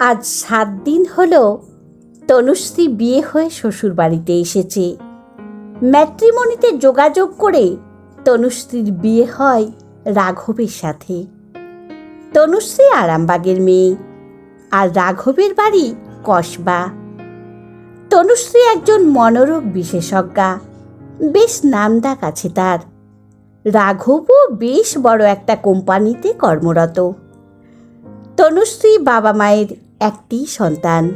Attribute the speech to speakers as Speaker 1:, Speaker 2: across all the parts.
Speaker 1: আজ সাত দিন হলো তনুশ্রী বিয়ে হয়ে শ্বশুর বাড়িতে এসেছে। ম্যাট্রিমনিতে যোগাযোগ করে তনুশ্রীর বিয়ে হয় রাঘবের সাথে। তনুশ্রী আরামবাগের মেয়ে আর রাঘবের বাড়ি কসবা। তনুশ্রী একজন মনোরোগ বিশেষজ্ঞা, বেশ নামডাক আছে তার। রাঘবও বেশ বড় একটা কোম্পানিতে কর্মরত। তনুশ্রী বাবা মায়ের একটি সন্তান।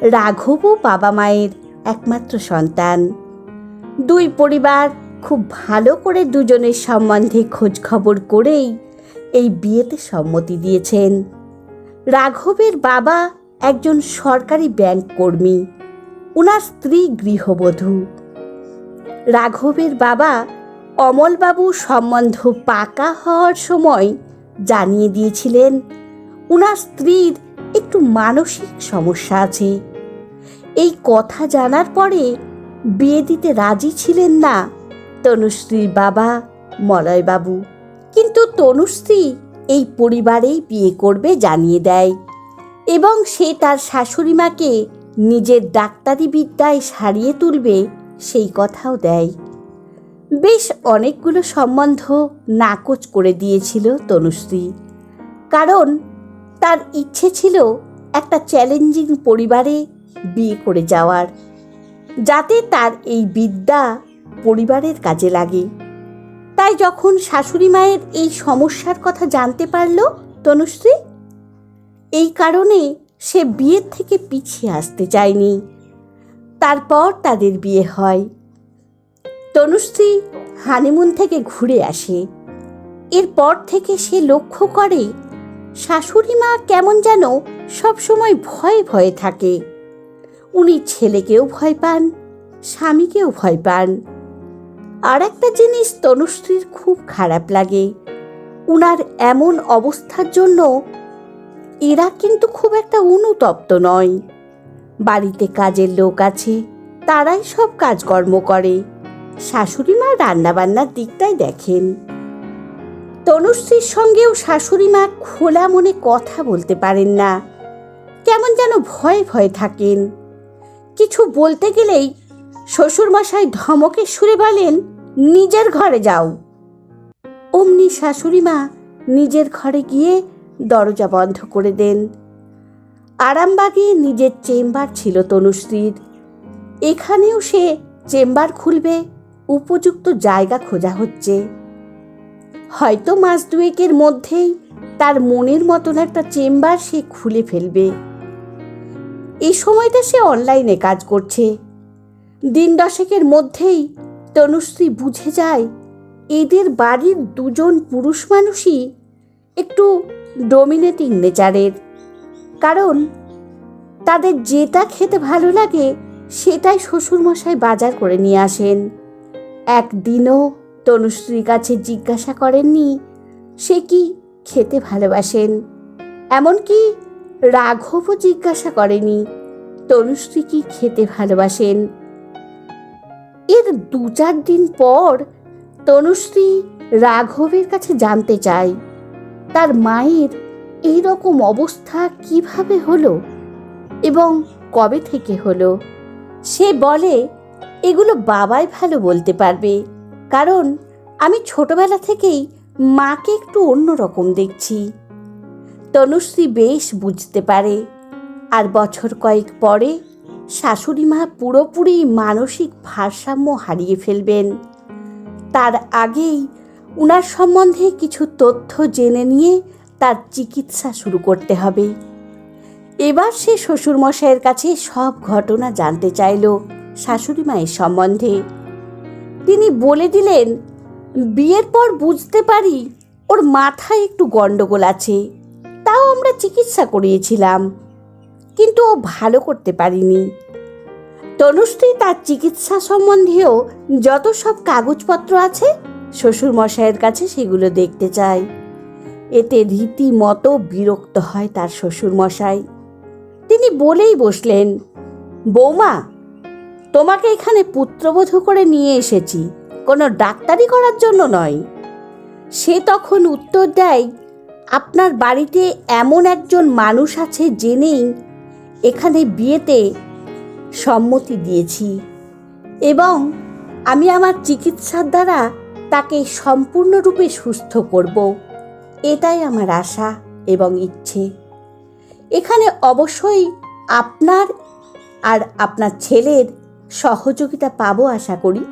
Speaker 1: রাঘবও বাবা মায়ের একমাত্র সন্তান। দুই পরিবার খুব ভালো করে দুজনের সম্বন্ধে খোঁজ খবর করেই এই বিয়েতে সম্মতি দিয়েছেন। রাঘবের বাবা একজন সরকারি ব্যাংক কর্মী। ওনার স্ত্রী গৃহবধূ। রাঘবের বাবা অমলবাবু সম্বন্ধ পাকা হওয়ার সময় জানিয়ে দিয়েছিলেন ওনার স্ত্রীর একটু মানসিক সমস্যা আছে। এই কথা জানার পরে বিয়ে দিতে রাজি ছিলেন না তনুশ্রীর বাবা, মলয়বাবু। কিন্তু তনুশ্রী এই পরিবারেই বিয়ে করবে জানিয়ে দেয় এবং সে তার শাশুড়ি মাকে নিজের ডাক্তারি বিদ্যায় সারিয়ে তুলবে সেই কথাও দেয়। বেশ অনেকগুলো সম্বন্ধ নাকচ করে দিয়েছিল তনুশ্রী। কারণ তার ইচ্ছে ছিল একটা চ্যালেঞ্জিং পরিবারে বিয়ে করে যাওয়ার, যাতে তার এই বিদ্যা পরিবারের কাজে লাগে। তাই যখন শাশুড়ি মায়ের এই সমস্যার কথা জানতে পারল তনুশ্রী, এই কারণে সে বিয়ের থেকে পিছিয়ে আসতে চায়নি। তারপর তাদের বিয়ে হয়। তনুশ্রী হানিমুন থেকে ঘুরে আসে। এরপর থেকে সে লক্ষ্য করে শাশুড়ি মা কেমন যেন সবসময় ভয়ে ভয়ে থাকে। উনি ছেলেকেও ভয় পান, স্বামীকেও ভয় পান। আর একটা জিনিস তনুশ্রীর খুব খারাপ লাগে। উনার এমন অবস্থার জন্য এরা কিন্তু খুব একটা অনুতপ্ত নয়। বাড়িতে কাজের লোক আছে, তারাই সব কাজকর্ম করে। শাশুড়ি মা রান্নাবান্নার দিকটাই দেখেন। তনুশ্রীর সঙ্গেও শাশুড়ি মা খোলা মনে কথা বলতে পারেন না। কেমন যেন ভয়ে ভয়ে থাকেন। কিছু বলতে গেলেই শ্বশুরমশাই ধমকে সুরে বলেন, নিজের ঘরে যাও। অমনি শাশুড়ি মা নিজের ঘরে গিয়ে দরজা বন্ধ করে দেন। আরামবাগে নিজের চেম্বার ছিল তনুশ্রীর। এখানেও সে চেম্বার খুলবে, উপযুক্ত জায়গা খোঁজা হচ্ছে। হয়তো মাস দুয়েকের মধ্যেই তার মনের মতন একটা চেম্বার সে খুলে ফেলবে। এই সময়টা সে অনলাইনে কাজ করছে। দিন দশেকের মধ্যেই তনুশ্রী বুঝে যায়, এদের বাড়ির দুজন পুরুষ মানুষই একটু ডোমিনেটিং নেচারের কারণ তাদের যেটা খেতে ভালো লাগে সেটাই শ্বশুরমশাই বাজার করে নিয়ে আসেন। একদিনও তনুশ্রীর কাছে জিজ্ঞাসা করেননি। সে কি খেতে ভালোবাসেন? এমনকি রাঘবও জিজ্ঞাসা করেনি, তনুশ্রী কি খেতে ভালোবাসেন? এর দু চার দিন পর তনুশ্রী রাঘবের কাছে জানতে চায়, তার মায়ের এই রকম অবস্থা কীভাবে হলো এবং কবে থেকে হলো? সে বলে, এগুলো বাবাই ভালো বলতে পারবে। কারণ আমি ছোটবেলা থেকেই মাকে একটু অন্যরকম দেখছি। তনুশ্রী বেশ বুঝতে পারে। আর বছর কয়েক পরে শাশুড়ি মা পুরোপুরি মানসিক ভারসাম্য হারিয়ে ফেলবেন। তার আগেই উনার সম্বন্ধে কিছু তথ্য জেনে নিয়ে তার চিকিৎসা শুরু করতে হবে। এবার সে শ্বশুরমশাইয়ের কাছে সব ঘটনা জানতে চাইল শাশুড়ি মায়ের সম্বন্ধে। তিনি বলে দিলেন, বিয়ের পর বুঝতে পারি ওর মাথায় একটু গণ্ডগোল আছে, তাও আমরা চিকিৎসা করিয়েছিলাম, কিন্তু ও ভালো করতে পারিনি। তনুশ্রী তার চিকিৎসা সম্বন্ধেও যত সব কাগজপত্র আছে শ্বশুর মশাইয়ের কাছে সেগুলো দেখতে চায়। এতে রীতিমতো বিরক্ত হয় তার শ্বশুর মশাই তিনি বলেই বসলেন, বৌমা তোমাকে এখানে পুত্রবধূ করে নিয়ে এসেছি। কোনো ডাক্তারি করার জন্য নয়। সে তখন উত্তর দেয়, আপনার বাড়িতে এমন একজন মানুষ আছে জেনেই এখানে বিয়েতে সম্মতি দিয়েছি এবং আমি আমার চিকিৎসার দ্বারা তাকে সম্পূর্ণরূপে সুস্থ করব। এটাই আমার আশা এবং ইচ্ছে। এখানে অবশ্যই আপনার আর আপনার ছেলের সহযোগিতা পাবো আশা করি।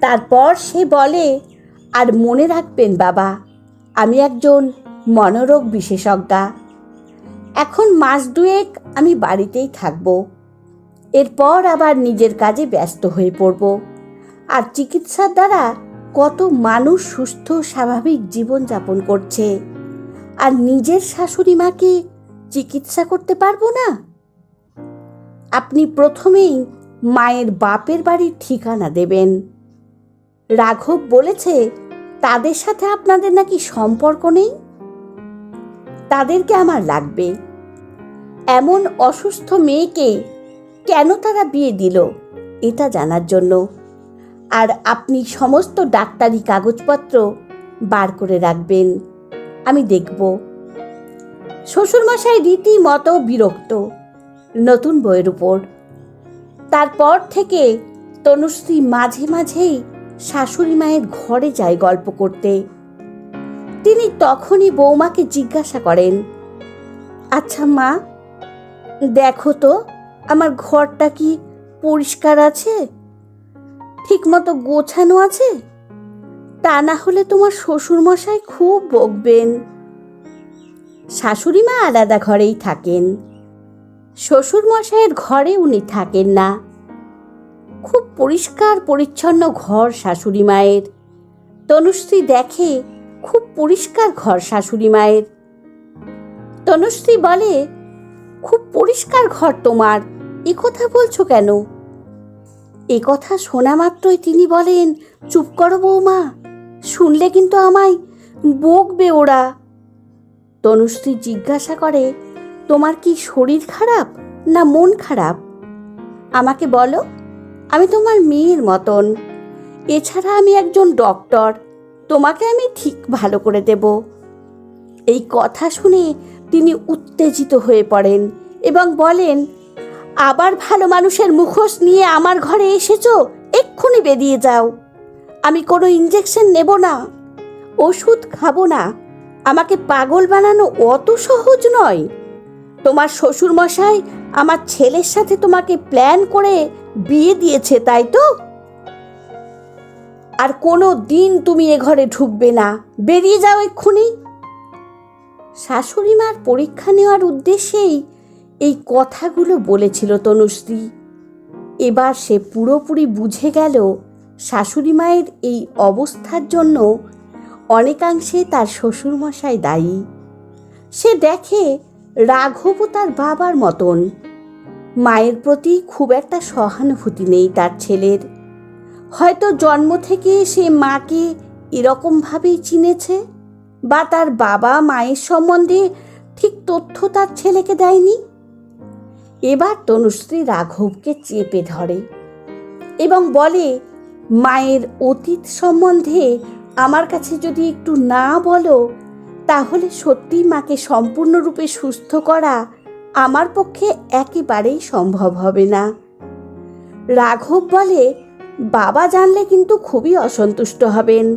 Speaker 1: তারপর সে বলে, আর মনে রাখবেন বাবা, আমি একজন মনোরোগ বিশেষজ্ঞা। এখন মাস দুয়েক আমি বাড়িতেই থাকব। এরপর আবার নিজের কাজে ব্যস্ত হয়ে পড়ব। আর চিকিৎসার দ্বারা কত মানুষ সুস্থ, স্বাভাবিক জীবনযাপন করছে। আর নিজের শাশুড়ি মাকে চিকিৎসা করতে পারব না? আপনি প্রথমেই মায়ের বাপের বাড়ির ঠিকানা দেবেন। রাঘব বলেছে, তাদের সাথে আপনাদের নাকি সম্পর্ক নেই? তাদেরকে আমার লাগবে। এমন অসুস্থ মেয়েকে কেন তারা বিয়ে দিল, এটা জানার জন্য। আর আপনি সমস্ত ডাক্তারি কাগজপত্র বার করে রাখবেন, আমি দেখব। শ্বশুরমশাই রীতিমতো বিরক্ত। নতুন বইয়ের উপর। তারপর থেকে তনুশ্রী মাঝে মাঝেই শাশুড়ি মায়ের ঘরে যায় গল্প করতে। তিনি তখনই বৌমাকে জিজ্ঞাসা করেন আচ্ছা মা, দেখো তো, আমার ঘরটা কি পরিষ্কার আছে? ঠিকমতো গোছানো আছে? তা না হলে তোমার শ্বশুরমশাই খুব বকবেন। শাশুড়ি মা আলাদা ঘরেই থাকেন। শ্বশুরমশাইয়ের ঘরে উনি থাকেন না। খুব পরিষ্কার, পরিচ্ছন্ন ঘর শাশুড়ি মায়ের। তনুশ্রী দেখে খুব পরিষ্কার ঘর শাশুড়ি মায়ের। তনুশ্রী বলে, খুব পরিষ্কার ঘর তোমার, এ কথা বলছো কেন? এ কথা শোনা মাত্রই তিনি বলেন, চুপ করো বৌমা, শুনলে কিন্তু আমায় বকবে ওরা। তনুশ্রী জিজ্ঞাসা করে তোমার কি শরীর খারাপ না মন খারাপ? আমাকে বলো, আমি তোমার মেয়ের মতন। এছাড়া আমি একজন ডক্টর, তোমাকে আমি ঠিক ভালো করে দেব। এই কথা শুনে তিনি উত্তেজিত হয়ে পড়েন এবং বলেন, আবার ভালো মানুষের মুখোশ নিয়ে আমার ঘরে এসেছ, এক্ষুনি বেরিয়ে যাও। আমি কোনো ইঞ্জেকশন নেব না, ওষুধ খাব না। আমাকে পাগল বানানো অত সহজ নয়। তোমার শ্বশুরমশাই আমার ছেলের সাথে তোমাকে প্ল্যান করে বিয়ে দিয়েছে, তাই তো? আর কোনো দিন তুমি এ ঘরে ঢুকবে না। বেরিয়ে যাও এক্ষুনি। শাশুড়ি মার পরীক্ষা নেওয়ার উদ্দেশ্যেই এই কথাগুলো বলেছিল তনুশ্রী। এবার সে পুরোপুরি বুঝে গেল শাশুড়ি মায়ের এই অবস্থার জন্য অনেকাংশে তার শ্বশুরমশাই দায়ী। সে দেখে রাঘবও তার বাবার মতন। মায়ের প্রতি খুব একটা সহানুভূতি নেই তার ছেলের। হয়তো জন্ম থেকে সে মাকে এরকমভাবেই চিনেছে বা তার বাবা মায়ের সম্বন্ধে ঠিক তথ্য তার ছেলেকে দেয়নি। এবার তনুশ্রী রাঘবকে চেপে ধরে এবং বলে, মায়ের অতীত সম্বন্ধে আমার কাছে যদি একটু না বলো তাহলে সত্যি মাকে সম্পূর্ণরূপে সুস্থ করা আমার পক্ষে একেবারেই সম্ভব হবে না। রাঘব বলে, বাবা জানলে কিন্তু খুবই অসন্তুষ্ট হবেন।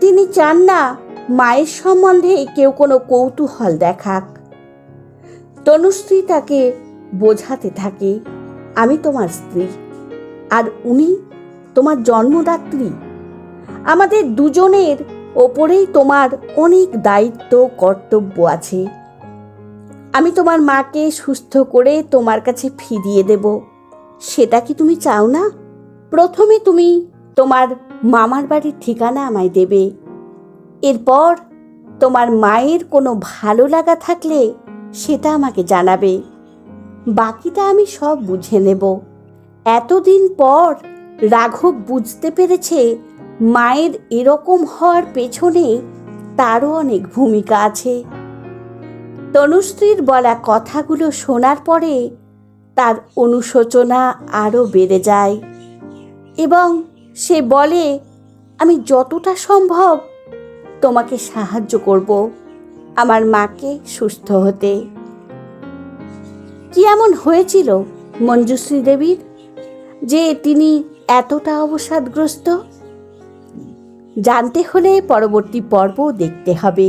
Speaker 1: তিনি চান না মায়ের সম্বন্ধে কেউ কোনো কৌতূহল দেখাক। তনুশ্রী তাকে বোঝাতে থাকে, আমি তোমার স্ত্রী, আর উনি তোমার জন্মদাত্রী। আমাদের দুজনের ওপরেই তোমার অনেক দায়িত্ব, কর্তব্য আছে। আমি তোমার মাকে সুস্থ করে তোমার কাছে ফিরিয়ে দেব। সেটা কি তুমি চাও না? প্রথমে তুমি তোমার মামার বাড়ির ঠিকানা আমায় দেবে। এরপর তোমার মায়ের কোনো ভালো লাগা থাকলে সেটা আমাকে জানাবে। বাকিটা আমি সব বুঝে নেব। এতদিন পর রাঘব বুঝতে পেরেছে মায়ের এরকম হওয়ার পেছনে তারও অনেক ভূমিকা আছে। তনুশ্রীর বলা কথাগুলো শোনার পরে তার অনুশোচনা আরও বেড়ে যায় এবং সে বলে, আমি যতটা সম্ভব তোমাকে সাহায্য করব আমার মাকে সুস্থ হতে। কি এমন হয়েছিল মঞ্জুশ্রী দেবীর যে তিনি এতটা অবসাদগ্রস্ত? জানতে হলে পরবর্তী পর্ব দেখতে হবে।